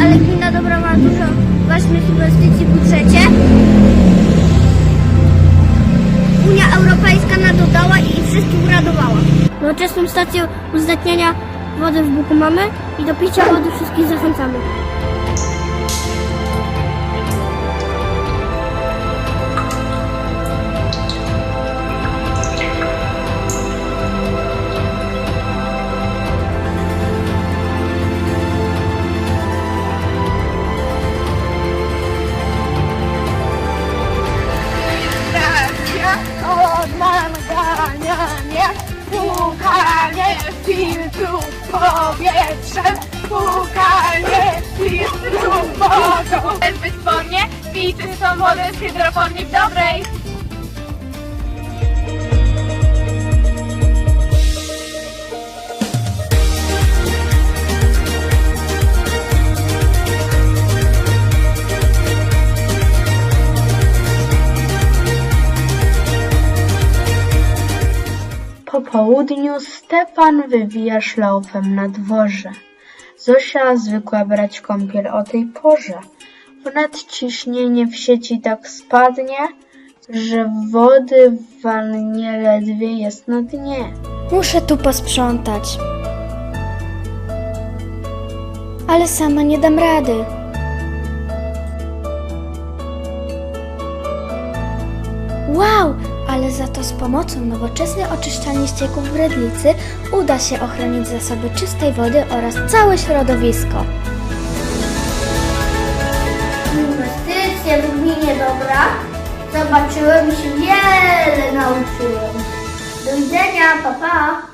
ale gmina Dobra ma dużo ważnych inwestycji w budżecie. Unia Europejska na to dała i wszystkich uradowała. Nowoczesną stację uzdatniania wody w Buku mamy i do picia wody wszystkich zachęcamy. Filtrów powietrzem, pukanie filtrów wodą. Bezwytwornie pij czystą wodę z hydrofonii w dobrej. Po południu Stefan wywija szlaufem na dworze. Zosia zwykła brać kąpiel o tej porze. Wnet ciśnienie w sieci tak spadnie, że wody wannie ledwie jest na dnie. Muszę tu posprzątać. Ale sama nie dam rady. Wow! Ale za to z pomocą nowoczesnej oczyszczalni ścieków w Redlicy uda się ochronić zasoby czystej wody oraz całe środowisko. Inwestycje w gminie Dobra zobaczyłem i się wiele nauczyłem. Do widzenia, pa pa!